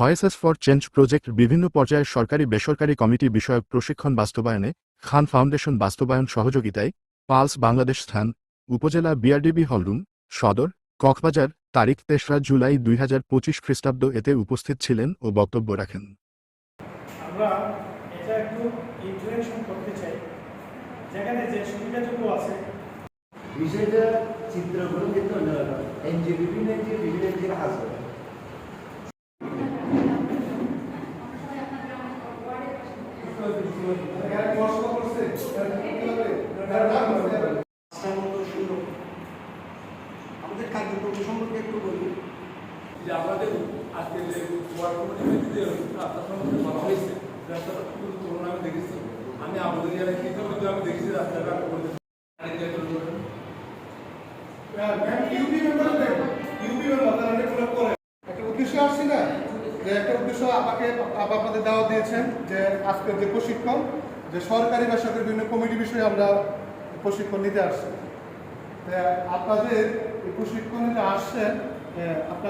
Voices for change project বিভিন্ন পর্যায়ের সরকারি বেসরকারি কমিটি বিষয়ক প্রশিক্ষণ বাস্তবায়নে খান ফাউন্ডেশন বাস্তবায়ন সহযোগিতায় পালস বাংলাদেশ স্থান উপজেলা বিআরডিবি হলরুম সদর কক্সবাজার তারিখ তেসরা জুলাই দুই হাজার পঁচিশ খ্রিস্টাব্দ এতে উপস্থিত ছিলেন ও বক্তব্য রাখেন। আমরা এটা একটু ইন্টারেকশন করতে চাই। যেখানে যে সুবিধাটুকু আছে। বিষয়টা চিত্রগুলো কিন্তু এনজিও বিভিন্ন এনজিও বিভিন্ন আমাদের কার্যক্রম সম্পর্কে একটু বলি। যে আপনাদের আজকে যে ওয়ার্ড কমিটি যে রাস্তা সম্বন্ধে বলা হয়েছে। রাস্তাটা খুব গুরুত্বপূর্ণ আমি দেখেছি। আমি আমাদের এলাকায় কিন্তু কিন্তু আমি দেখেছি রাস্তাটা আরেকটা ইউপি মেম্বার ইউপি মেম্বার তারা করে। একটা উদ্দেশ্য আসছি না। যে একটা উদ্দেশ্য আমাকে আপ- আপনাদের দাওয়া দিয়েছেন যে আজকের যে প্রশিক্ষণ, যে সরকারি বেসরকারি বিভিন্ন কমিটি বিষয়ে আমরা প্রশিক্ষণ নিতে আসছি। আপনাদের এই প্রশিক্ষণে আসছেন আপনার